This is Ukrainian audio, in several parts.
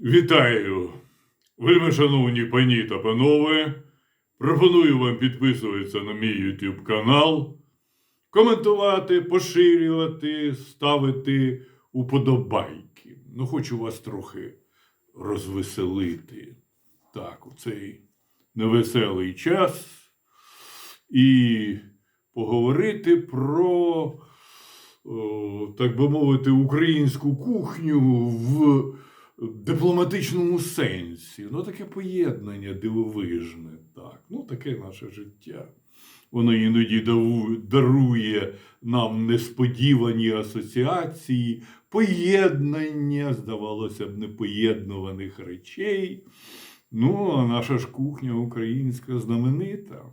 Вітаю, вельми шановні пані та панове. Пропоную вам підписуватися на мій YouTube канал, коментувати, поширювати, ставити уподобайки. Ну, хочу вас трохи розвеселити. Так, у цей невеселий час. І поговорити про, о, так би мовити, українську кухню в дипломатичному сенсі. Ну, таке поєднання дивовижне. Так, ну таке наше життя. Воно іноді дарує нам несподівані асоціації, поєднання, здавалося б, непоєднуваних речей. Ну, а наша ж кухня українська знаменита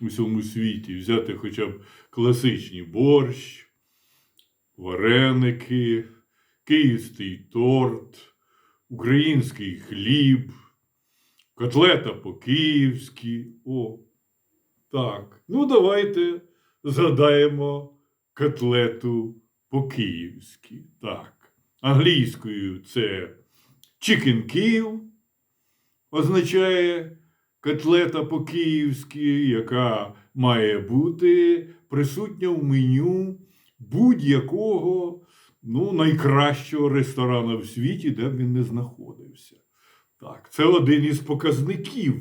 у всьому світі. Взяти хоча б класичний борщ, вареники, київський торт, український хліб, котлета по-київськи. О, так. Ну, давайте згадаємо котлету по-київськи. Так. Англійською це chicken Kyiv означає котлета по-київськи, яка має бути присутня в меню будь-якого ну, найкращого ресторану в світі, де б він не знаходився. Так, це один із показників,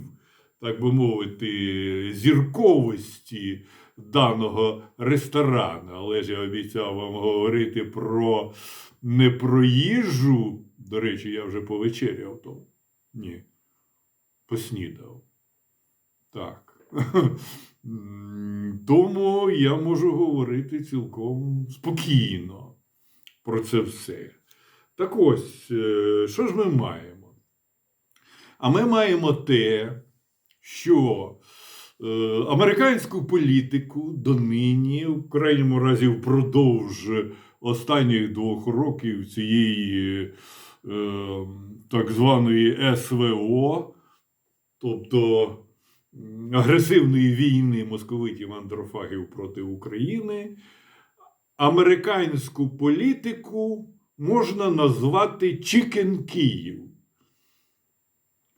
так би мовити, зірковості даного ресторану. Але ж я обіцяв вам говорити про не про їжу. До речі, я вже повечеряв тому. Ні. Поснідав. Так. Тому я можу говорити цілком спокійно про це все. Так ось, е, що ж ми маємо? А ми маємо те, що е, американську політику донині, в крайньому разі, впродовж останніх двох років цієї е, так званої СВО, тобто агресивної війни московитів андрофагів проти України, американську політику можна назвати Чікен Київ.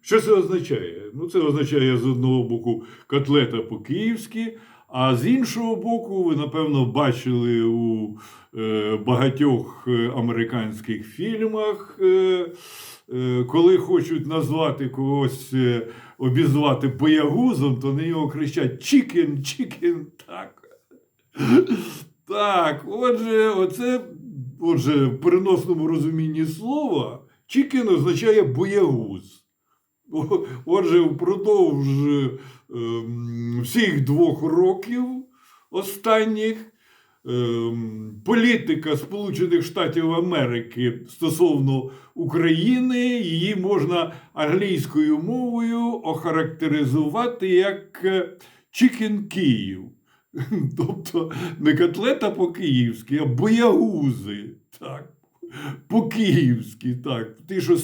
Що це означає? Ну, це означає з одного боку котлета по-київськи, а з іншого боку, ви, напевно, бачили у е, багатьох е, американських фільмах, е, е, коли хочуть назвати когось, е, обізвати боягузом, то на нього кричать Чікен, чікен, так. Так, отже, оце, отже, в переносному розумінні слова, чікен означає боягуз. Отже, впродовж ем, всіх двох років останніх ем, політика Сполучених Штатів Америки стосовно України, її можна англійською мовою охарактеризувати як е, Chicken Київ. Тобто не котлета по-київськи, а боягузи. Так. По-київськи, так. Ті, що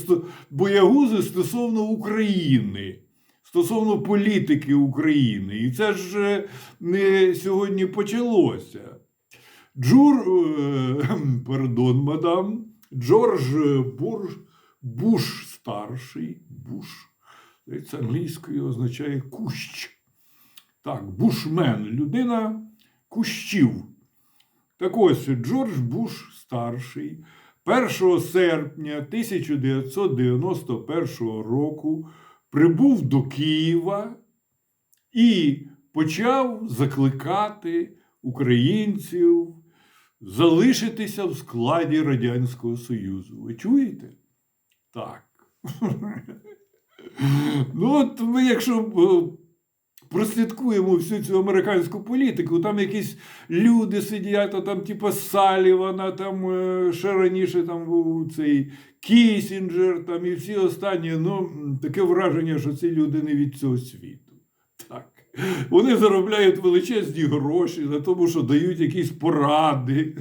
боягузи стосовно України, стосовно політики України. І це ж не сьогодні почалося. Джур, е, пардон, мадам, Джордж Бурж, Буш старший, Буш, це англійською означає кущ. Так, бушмен, людина кущів. Так ось Джордж Буш старший 1 серпня 1991 року прибув до Києва і почав закликати українців залишитися в складі Радянського Союзу. Ви чуєте? Так. Ну, от ми, якщо е, прослідкуємо всю цю американську політику, там якісь люди сидять, а там, типу, Салівана, там е, ще раніше там був цей Кісінджер, там і всі останні. Ну, таке враження, що ці люди не від цього світу. Так. Вони заробляють величезні гроші на тому, що дають якісь поради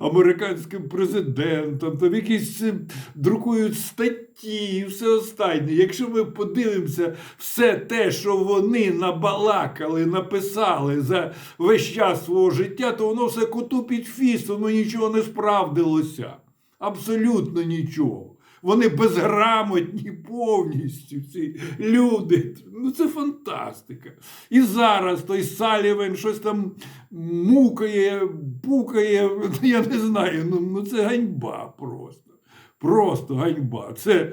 американським президентом, там якісь е, друкують статті і все останнє. Якщо ми подивимося все те, що вони набалакали, написали за весь час свого життя, то воно все коту під фіс, воно нічого не справдилося. Абсолютно нічого. Вони безграмотні повністю. Ці люди. Ну це фантастика. І зараз той Салівен щось там мукає, пукає. Я не знаю. Ну, ну це ганьба просто. Просто ганьба. Це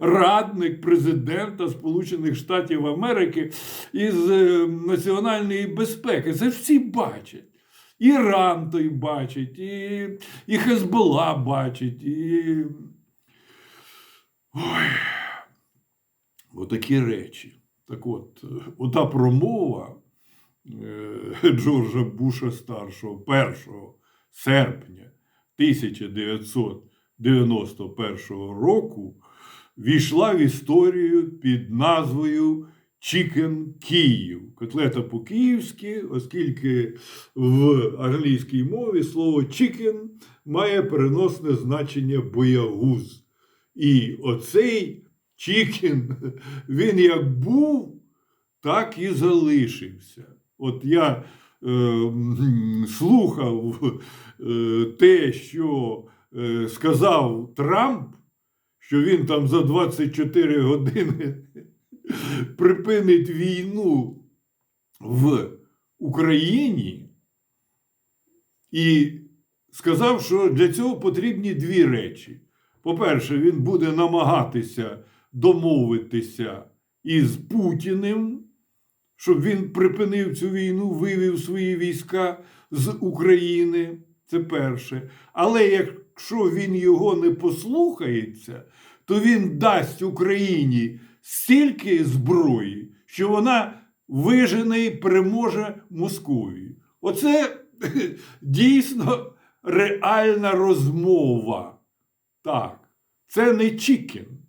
радник президента Сполучених Штатів Америки із е, національної безпеки. Це всі бачать. Іран той бачить, і, і Хезбола бачить, і. Ой. Отакі речі. Так от, ота промова е, Джорджа Буша старшого 1 серпня 1991 року війшла в історію під назвою Чікен Київ. Котлета по-київськи, оскільки в англійській мові слово чікен має переносне значення боягуз. І оцей чікен, він як був, так і залишився. От я е, слухав е, те, що е, сказав Трамп, що він там за 24 години припинить війну в Україні і сказав, що для цього потрібні дві речі. По-перше, він буде намагатися домовитися із Путіним, щоб він припинив цю війну, вивів свої війська з України. Це перше. Але якщо він його не послухається, то він дасть Україні стільки зброї, що вона вижене і переможе Московію. Оце дійсно реальна розмова. Так, це не Чікен.